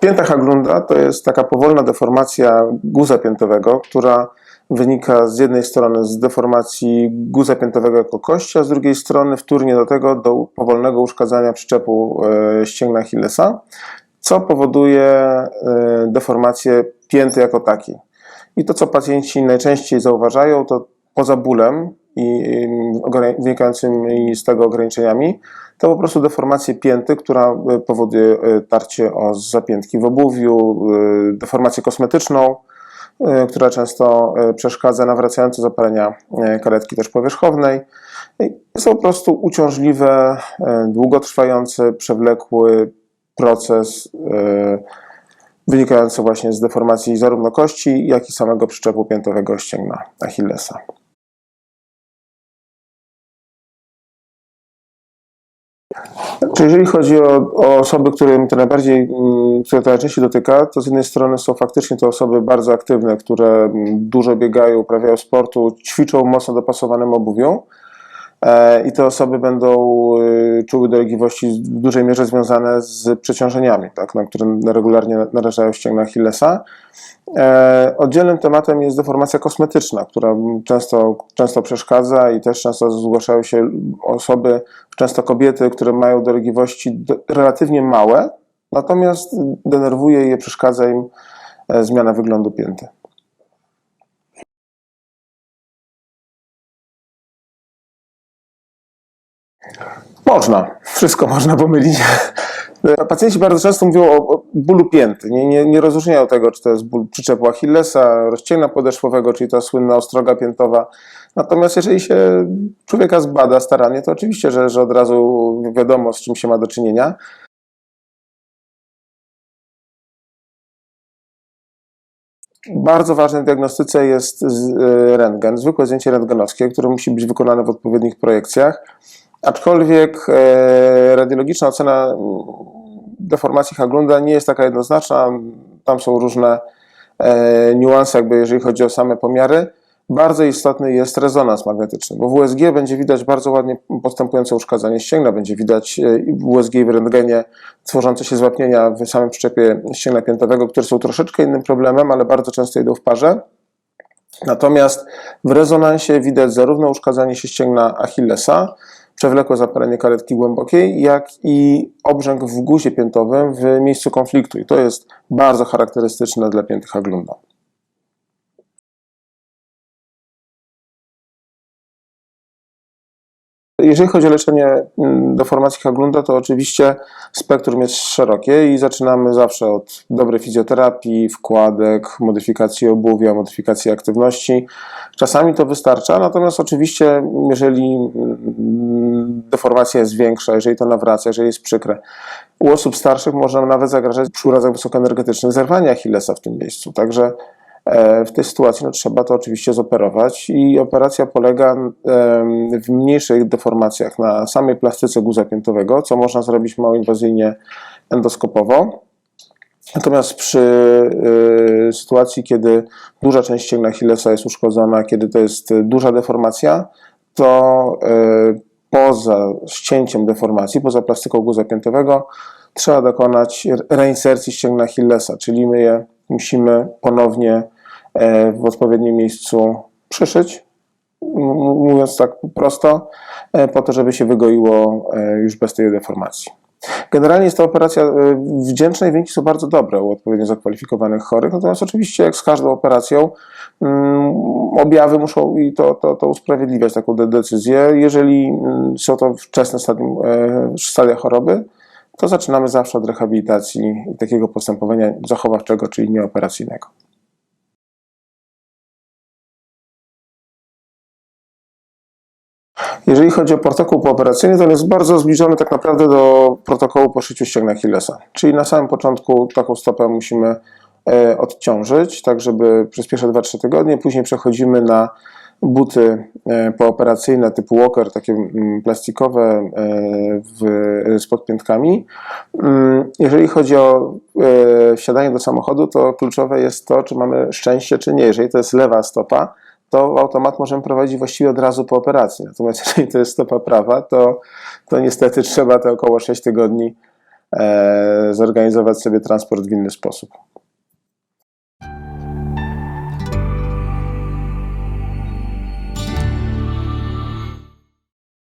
Pięta Haglunda to jest taka powolna deformacja guza piętowego, która wynika z jednej strony z deformacji guza piętowego jako kości, a z drugiej strony wtórnie do tego do powolnego uszkadzania przyczepu e, ścięgna Achillesa, co powoduje e, deformację pięty jako takiej. I to, co pacjenci najczęściej zauważają, to poza bólem i wynikającymi z tego ograniczeniami, to po prostu deformację pięty, która e, powoduje e, tarcie o zapiętki w obuwiu, e, deformację kosmetyczną, która często przeszkadza nawracające zapalenia karetki też powierzchownej. To po prostu uciążliwe, długotrwający, przewlekły proces wynikający właśnie z deformacji zarówno kości, jak i samego przyczepu piętowego ścięgna Achillesa. Czy jeżeli chodzi o, o osoby, którym to najbardziej, mm, które to najczęściej dotyka, to z jednej strony są faktycznie to osoby bardzo aktywne, które mm, dużo biegają, uprawiają sportu, ćwiczą mocno dopasowanym obuwiu. E, I te osoby będą y, czuły dolegliwości w dużej mierze związane z przeciążeniami, tak, na które regularnie narażają ścięgna Achillesa. E, Oddzielnym tematem jest deformacja kosmetyczna, która często, często przeszkadza i też często zgłaszają się osoby, często kobiety, które mają dolegliwości do- relatywnie małe, natomiast denerwuje je, przeszkadza im e, zmiana wyglądu pięty. Można, wszystko można pomylić. Pacjenci bardzo często mówią o, bólu pięty. Nie, nie, nie rozróżniają tego, czy to jest ból przyczepu Achillesa, rozcięgna podeszwowego, czyli ta słynna ostroga piętowa. Natomiast jeżeli się człowieka zbada starannie, to oczywiście, że, że od razu wiadomo, z czym się ma do czynienia. Bardzo ważne w diagnostyce jest e, rentgen, zwykłe zdjęcie rentgenowskie, które musi być wykonane w odpowiednich projekcjach. Aczkolwiek e, radiologiczna ocena deformacji Haglunda nie jest taka jednoznaczna. Tam są różne e, niuanse, jakby jeżeli chodzi o same pomiary. Bardzo istotny jest rezonans magnetyczny, bo w USG będzie widać bardzo ładnie postępujące uszkadzanie ścięgna, będzie widać e, w USG i w rentgenie tworzące się zwapnienia w samym przyczepie ścięgna piętowego, które są troszeczkę innym problemem, ale bardzo często idą w parze. Natomiast w rezonansie widać zarówno uszkadzanie się ścięgna Achillesa, przewlekłe zapalenie karetki głębokiej, jak i obrzęk w guzie piętowym w miejscu konfliktu. I to jest bardzo charakterystyczne dla pięty Haglunda. Jeżeli chodzi o leczenie mm, deformacji Haglunda, to oczywiście spektrum jest szerokie i zaczynamy zawsze od dobrej fizjoterapii, wkładek, modyfikacji obuwia, modyfikacji aktywności. Czasami to wystarcza, natomiast oczywiście, jeżeli mm, deformacja jest większa, jeżeli to nawraca, jeżeli jest przykre, u osób starszych może nawet zagrażać przy urazach wysokoenergetycznych zerwanie Achillesa w tym miejscu. Także e, w tej sytuacji no, trzeba to oczywiście zoperować i operacja polega w mniejszych deformacjach na samej plastyce guza piętowego, co można zrobić mało inwazyjnie endoskopowo. Natomiast przy y, sytuacji, kiedy duża część ścięgna Achillesa jest uszkodzona, kiedy to jest duża deformacja, to y, poza ścięciem deformacji, poza plastyką guza piętowego, trzeba dokonać reinsercji ścięgna Achillesa, czyli my je musimy ponownie e, w odpowiednim miejscu przyszyć, mówiąc tak prosto, e, po to, żeby się wygoiło e, już bez tej deformacji. Generalnie jest to operacja e, wdzięczna i wyniki są bardzo dobre u odpowiednio zakwalifikowanych chorych, natomiast oczywiście jak z każdą operacją mm, objawy muszą i to, to, to usprawiedliwiać taką de- decyzję. Jeżeli mm, są to wczesne stadium, e, stadia choroby, to zaczynamy zawsze od rehabilitacji i takiego postępowania zachowawczego, czyli nieoperacyjnego. Jeżeli chodzi o protokół pooperacyjny, to on jest bardzo zbliżony tak naprawdę do protokołu po szyciu ścięgna Achillesa. Czyli na samym początku taką stopę musimy e, odciążyć, tak żeby przez pierwsze 2-3 tygodnie, później przechodzimy na buty e, pooperacyjne typu walker, takie mm, plastikowe e, w, z podpiętkami. Mm, Jeżeli chodzi o wsiadanie do samochodu, to kluczowe jest to, czy mamy szczęście, czy nie. Jeżeli to jest lewa stopa, to automat możemy prowadzić właściwie od razu po operacji. Natomiast jeżeli to jest stopa prawa, to, to niestety trzeba te około 6 tygodni e, zorganizować sobie transport w inny sposób.